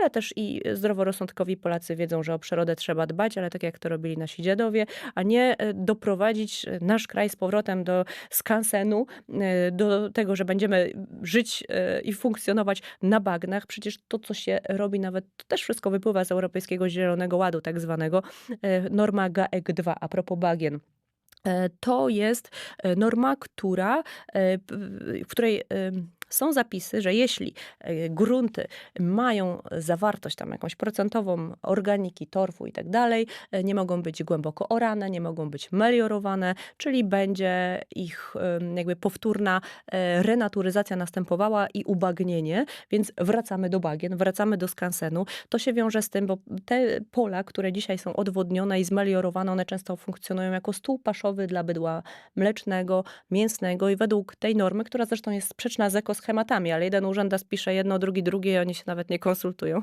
ale też i zdroworozsądkowi Polacy wiedzą, że o przyrodę trzeba dbać, ale tak jak to robili nasi dziadowie, a nie e, doprowadzić e, nasz kraj z powrotem do skansenu, e, do tego, że będziemy żyć i funkcjonować na bagnach. Przecież to, co się robi, nawet to też wszystko wypływa z Europejskiego Zielonego Ładu, tak zwanego, norma GAEK 2 a propos bagien. To jest norma, która, w której są zapisy, że jeśli e, grunty mają zawartość tam jakąś procentową organiki, torfu i tak dalej, e, nie mogą być głęboko orane, nie mogą być meliorowane, czyli będzie ich jakby powtórna e, renaturyzacja następowała i ubagnienie, więc wracamy do bagien, wracamy do skansenu. To się wiąże z tym, bo te pola, które dzisiaj są odwodnione i zmeliorowane, one często funkcjonują jako stół paszowy dla bydła mlecznego, mięsnego i według tej normy, która zresztą jest sprzeczna z ekoschematami, ale jeden urzędas pisze jedno, drugi drugie i oni się nawet nie konsultują.